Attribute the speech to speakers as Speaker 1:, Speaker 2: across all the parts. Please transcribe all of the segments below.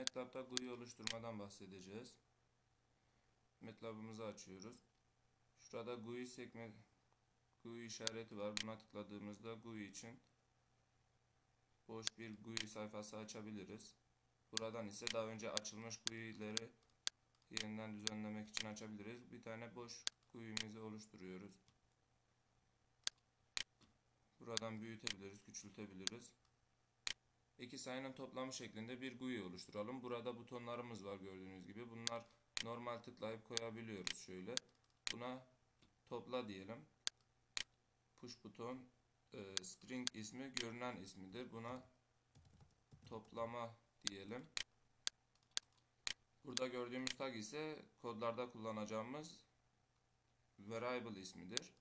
Speaker 1: MATLAB'da GUI oluşturmadan bahsedeceğiz. MATLAB'ımızı açıyoruz. Şurada GUI sekme GUI işareti var. Buna tıkladığımızda GUI için boş bir GUI sayfası açabiliriz. Buradan ise daha önce açılmış GUI'leri yeniden düzenlemek için açabiliriz. Bir tane boş GUI'mizi oluşturuyoruz. Buradan büyütebiliriz, küçültebiliriz. İki sayının toplamı şeklinde bir GUI oluşturalım. Burada butonlarımız var gördüğünüz gibi. Bunlar normal tıklayıp koyabiliyoruz şöyle. Buna topla diyelim. Push buton e, string ismi görünen ismidir. Buna toplama diyelim. Burada gördüğümüz tag ise kodlarda kullanacağımız variable ismidir.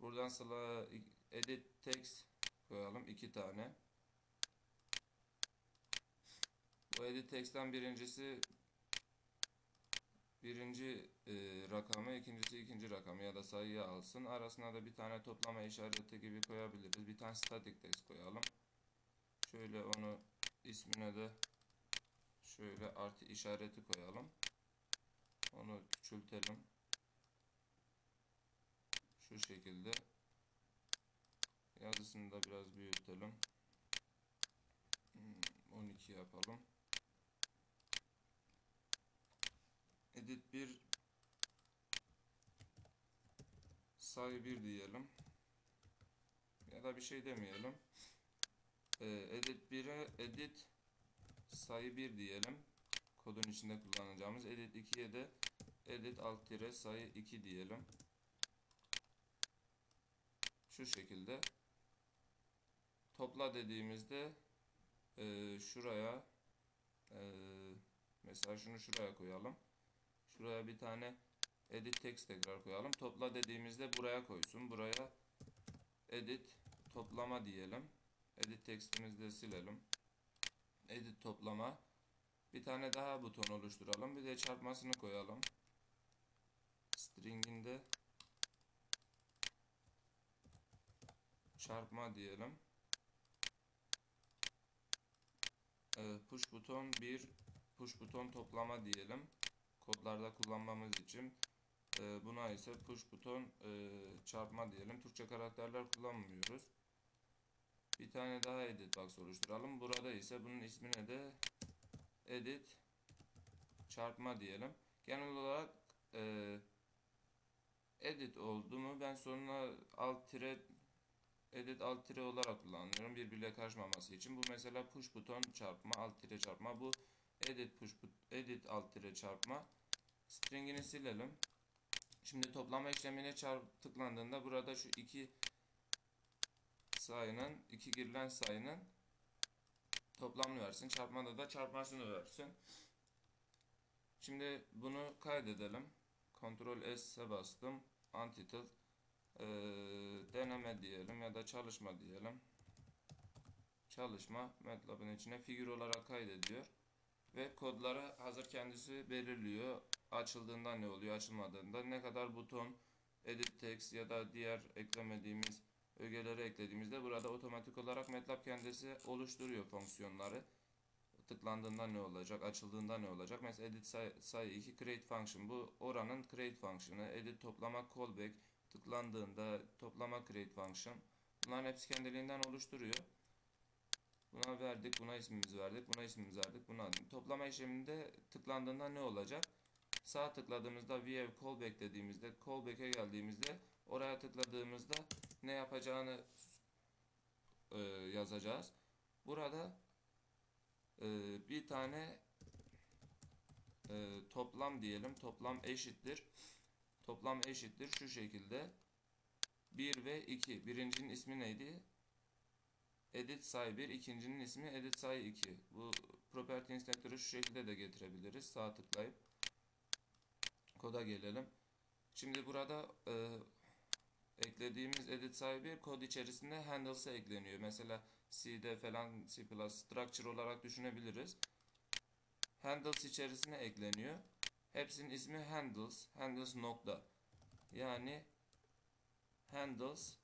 Speaker 1: Buradan sıla edit text koyalım iki tane. Bu edit text'ten birincisi birinci e, rakamı, ikincisi ikinci rakamı ya da sayıyı alsın. Arasına da bir tane toplama işareti gibi koyabiliriz. Bir tane static text koyalım. Şöyle onu ismine de şöyle artı işareti koyalım. Onu küçültelim. Şu şekilde. Yazısını da biraz büyütelim. 12 hmm, yapalım. Edit 1 sayı 1 diyelim. Ya da bir şey demeyelim. Ee, edit 1'e edit sayı 1 diyelim. Kodun içinde kullanacağımız. Edit 2'ye de edit alt tire sayı 2 diyelim. Şu şekilde. Topla dediğimizde e, şuraya e, mesela şunu şuraya koyalım. Şuraya bir tane edit text tekrar koyalım. Topla dediğimizde buraya koysun. Buraya edit toplama diyelim. Edit textimizi de silelim. Edit toplama. Bir tane daha buton oluşturalım. Bir de çarpmasını koyalım. String'inde çarpma diyelim. Push buton bir push buton toplama diyelim kodlarda kullanmamız için. E, buna ise push buton e, çarpma diyelim. Türkçe karakterler kullanmıyoruz. Bir tane daha edit box oluşturalım. Burada ise bunun ismine de edit çarpma diyelim. Genel olarak e, edit oldu mu ben sonuna alt tire edit alt tire olarak kullanıyorum birbirle karışmaması için. Bu mesela push buton çarpma alt tire çarpma bu edit push edit alt tire çarpma stringini silelim. Şimdi toplama işlemine çarp tıklandığında burada şu iki sayının iki girilen sayının toplamını versin. Çarpmada da çarpmasını versin. Şimdi bunu kaydedelim. Ctrl S'e bastım. Untitled ee, deneme diyelim ya da çalışma diyelim. Çalışma MATLAB'ın içine figür olarak kaydediyor ve kodları hazır kendisi belirliyor. Açıldığında ne oluyor, açılmadığında ne kadar buton, edit text ya da diğer eklemediğimiz ögeleri eklediğimizde burada otomatik olarak MATLAB kendisi oluşturuyor fonksiyonları. Tıklandığında ne olacak, açıldığında ne olacak? Mesela edit sayı, sayı 2 create function bu oranın create function'ı. Edit toplama callback tıklandığında toplama create function. Bunların hepsi kendiliğinden oluşturuyor. Buna verdik, buna ismimizi verdik, buna ismimizi verdik, buna adım. Toplama işleminde tıklandığında ne olacak? Sağ tıkladığımızda view callback dediğimizde, callback'e geldiğimizde oraya tıkladığımızda ne yapacağını e, yazacağız. Burada e, bir tane e, toplam diyelim. Toplam eşittir. Toplam eşittir şu şekilde. 1 ve 2. Birincinin ismi neydi? Edit sayı 1, ikincinin ismi edit sayı 2. Bu property inspector'ı şu şekilde de getirebiliriz. Sağ tıklayıp koda gelelim. Şimdi burada e, eklediğimiz edit 1 kod içerisinde handles'a ekleniyor. Mesela C'de falan C++ structure olarak düşünebiliriz. Handles içerisine ekleniyor. Hepsinin ismi handles. Handles nokta. Yani handles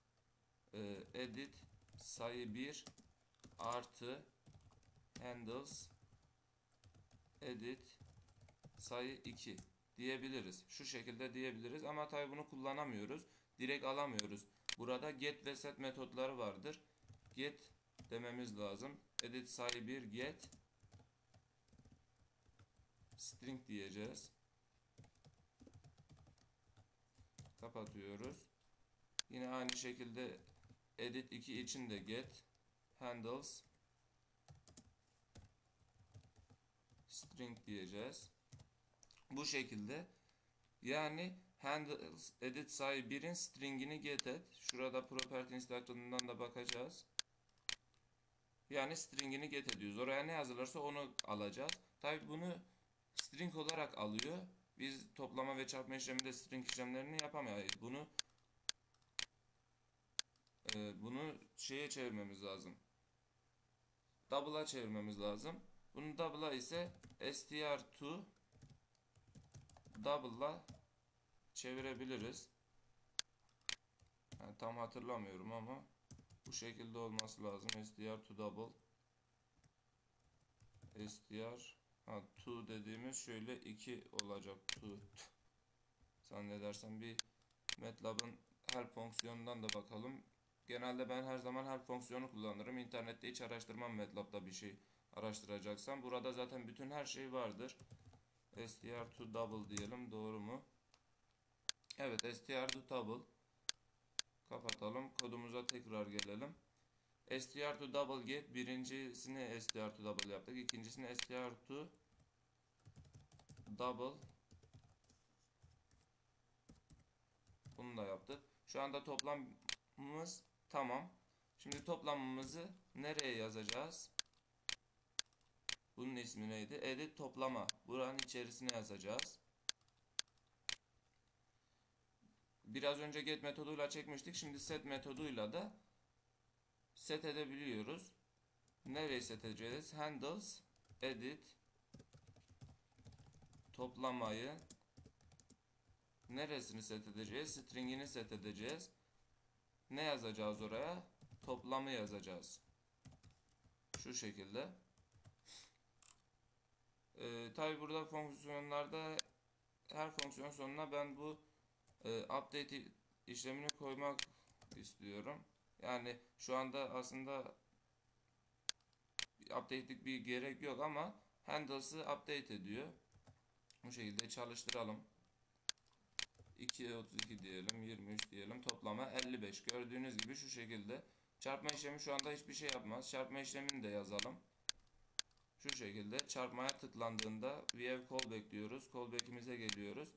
Speaker 1: e, edit sayı 1 artı handles edit sayı 2 diyebiliriz. Şu şekilde diyebiliriz ama tabi bunu kullanamıyoruz. Direkt alamıyoruz. Burada get ve set metotları vardır. Get dememiz lazım. Edit sayı 1 get string diyeceğiz. Kapatıyoruz. Yine aynı şekilde edit 2 için de get handles string diyeceğiz. Bu şekilde yani handles edit sayı 1'in stringini get et. Şurada property instruction'ından da bakacağız. Yani stringini get ediyoruz. Oraya ne yazılırsa onu alacağız. Tabi bunu string olarak alıyor. Biz toplama ve çarpma işleminde string işlemlerini yapamayız. Bunu e, bunu şeye çevirmemiz lazım. Double'a çevirmemiz lazım. Bunu double'a ise str2 double'la çevirebiliriz. Yani tam hatırlamıyorum ama bu şekilde olması lazım. str to double str ha, to dediğimiz şöyle 2 olacak. To zannedersem bir MATLAB'ın help fonksiyonundan da bakalım. Genelde ben her zaman help fonksiyonu kullanırım. İnternette hiç araştırmam MATLAB'da bir şey araştıracaksam. Burada zaten bütün her şey vardır. str to double diyelim. Doğru mu? Evet str to double. Kapatalım. Kodumuza tekrar gelelim. str to double get birincisini str to double yaptık. İkincisini str to double bunu da yaptık. Şu anda toplamımız tamam. Şimdi toplamımızı nereye yazacağız? Bunun ismi neydi? Edit toplama. Buranın içerisine yazacağız. Biraz önce get metoduyla çekmiştik. Şimdi set metoduyla da set edebiliyoruz. Nereye set edeceğiz? Handles, edit, toplamayı neresini set edeceğiz? Stringini set edeceğiz. Ne yazacağız oraya? Toplamı yazacağız. Şu şekilde. Ee, Tabi burada fonksiyonlarda her fonksiyon sonuna ben bu e, update işlemini koymak istiyorum. Yani şu anda aslında update'lik bir gerek yok ama handles'ı update ediyor. Bu şekilde çalıştıralım. 2'ye 32 diyelim, 23 diyelim. Toplama 55. Gördüğünüz gibi şu şekilde. Çarpma işlemi şu anda hiçbir şey yapmaz. Çarpma işlemini de yazalım. Şu şekilde çarpmaya tıklandığında have callback diyoruz. Callback'imize geliyoruz.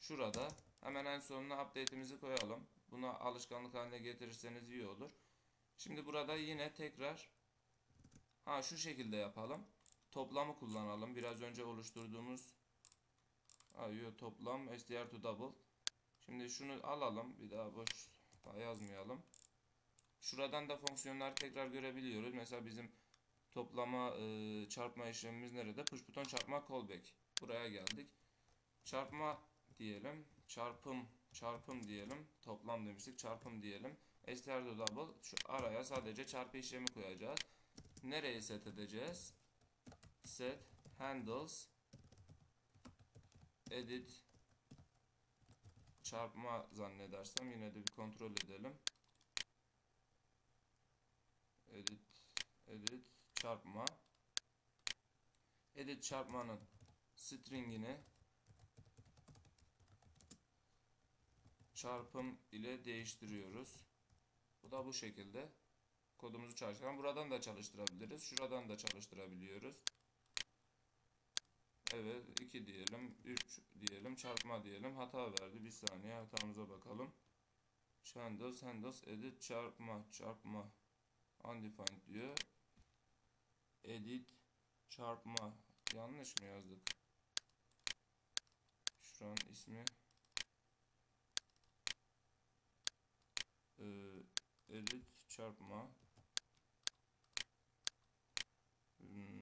Speaker 1: Şurada hemen en sonuna update'imizi koyalım. Buna alışkanlık haline getirirseniz iyi olur. Şimdi burada yine tekrar ha şu şekilde yapalım. Toplamı kullanalım. Biraz önce oluşturduğumuz Ayıyor toplam str to double. Şimdi şunu alalım. Bir daha boş daha yazmayalım. Şuradan da fonksiyonları tekrar görebiliyoruz. Mesela bizim toplama e, çarpma işlemimiz nerede? Push buton çarpma callback. Buraya geldik. Çarpma diyelim. Çarpım çarpım diyelim. Toplam demiştik. Çarpım diyelim. str double. Şu araya sadece çarpı işlemi koyacağız. Nereye set edeceğiz? Set handles edit çarpma zannedersem yine de bir kontrol edelim. Edit edit çarpma edit çarpmanın stringini çarpım ile değiştiriyoruz. Bu da bu şekilde kodumuzu çalıştıran. Buradan da çalıştırabiliriz. Şuradan da çalıştırabiliyoruz. Evet 2 diyelim 3 diyelim çarpma diyelim. Hata verdi. Bir saniye hatamıza bakalım. Shandles handles edit çarpma çarpma. Undefined diyor. Edit çarpma. Yanlış mı yazdık? Şuranın ismi. Ee, edit çarpma. Hmm.